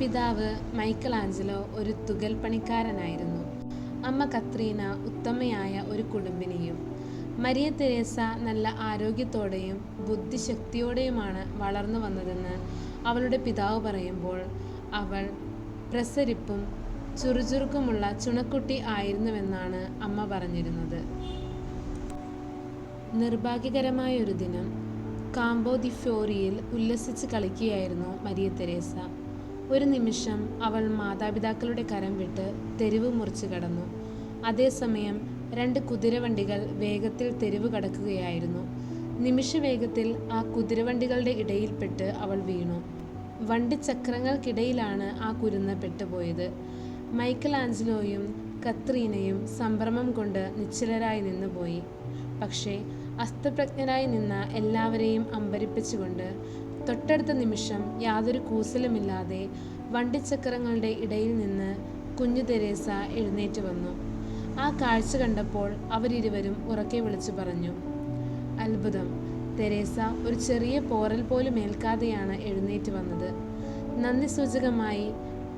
പിതാവ് Michael Angelo ഒരു തുകൽ പണിക്കാരനായിരുന്നു അമ്മ കത്രീന ഉത്തമയായ ഒരു കുടുംബിനിയും. മരിയ തെരേസ നല്ല ആരോഗ്യത്തോടെയും ബുദ്ധിശക്തിയോടെയുമാണ് വളർന്നു വന്നതെന്ന് അവളുടെ പിതാവ് പറയുമ്പോൾ അവൾ പ്രസരിപ്പും ചുറുചുറുക്കുമുള്ള ചുണക്കുട്ടി ആയിരുന്നുവെന്നാണ് അമ്മ പറഞ്ഞിരുന്നത്. നിർഭാഗ്യകരമായ ഒരു ദിനം കാമ്പോ ദി ഫ്യോറിയിൽ ഉല്ലസിച്ച് കളിക്കുകയായിരുന്നു മരിയ തെരേസ. ഒരു നിമിഷം അവൾ മാതാപിതാക്കളുടെ കരം വിട്ട് തെരുവ് മുറിച്ച് കടന്നു. അതേസമയം രണ്ട് കുതിരവണ്ടികൾ വേഗത്തിൽ തെരുവ് കടക്കുകയായിരുന്നു. നിമിഷവേഗത്തിൽ ആ കുതിരവണ്ടികളുടെ ഇടയിൽപ്പെട്ട് അവൾ വീണു. വണ്ടിച്ചക്രങ്ങൾക്കിടയിലാണ് ആ കുരുന്ന് പെട്ടുപോയത്. മൈക്കൽ ആഞ്ചലോയും കത്രീനയും സംഭ്രമം കൊണ്ട് നിശ്ചലരായി നിന്നുപോയി. പക്ഷേ അസ്തപ്രജ്ഞരായി നിന്ന എല്ലാവരെയും അമ്പരിപ്പിച്ചുകൊണ്ട് തൊട്ടടുത്ത നിമിഷം യാതൊരു കൂസലുമില്ലാതെ വണ്ടിച്ചക്രങ്ങളുടെ ഇടയിൽ നിന്ന് കുഞ്ഞു തെരേസ എഴുന്നേറ്റ് വന്നു. ആ കാഴ്ച കണ്ടപ്പോൾ അവരിരുവരും ഉറക്കെ വിളിച്ചു പറഞ്ഞു അത്ഭുതം. തെരേസ ഒരു ചെറിയ പോറൽ പോലും ഏൽക്കാതെയാണ് എഴുന്നേറ്റ് വന്നത്. നന്ദി സൂചകമായി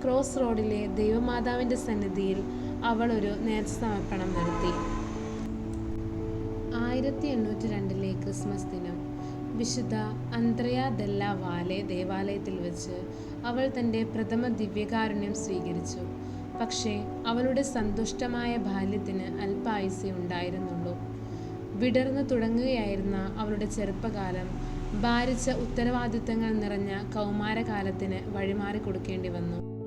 ക്രോസ് റോഡിലെ ദൈവമാതാവിന്റെ സന്നിധിയിൽ അവൾ ഒരു നേർച്ച സമർപ്പണം നടത്തി. ആയിരത്തി എണ്ണൂറ്റി രണ്ടിലെ ക്രിസ്മസ് ദിനം. വിശുദ്ധ അന്ത്രയ ദല്ല വാലെ ദേവാലയത്തിൽ വെച്ച് അവൾ തന്റെ പ്രഥമ ദിവ്യകാരുണ്യം സ്വീകരിച്ചു. പക്ഷേ അവളുടെ സന്തുഷ്ടമായ ബാല്യത്തിന് അല്പായുസേ ഉണ്ടായിരുന്നുള്ളൂ. വിടർന്നു തുടങ്ങുകയായിരുന്ന അവളുടെ ചെറുപ്പകാലം ഭാരിച്ച ഉത്തരവാദിത്തങ്ങൾ നിറഞ്ഞ കൗമാരകാലത്തിന് വഴിമാറി കൊടുക്കേണ്ടി വന്നു.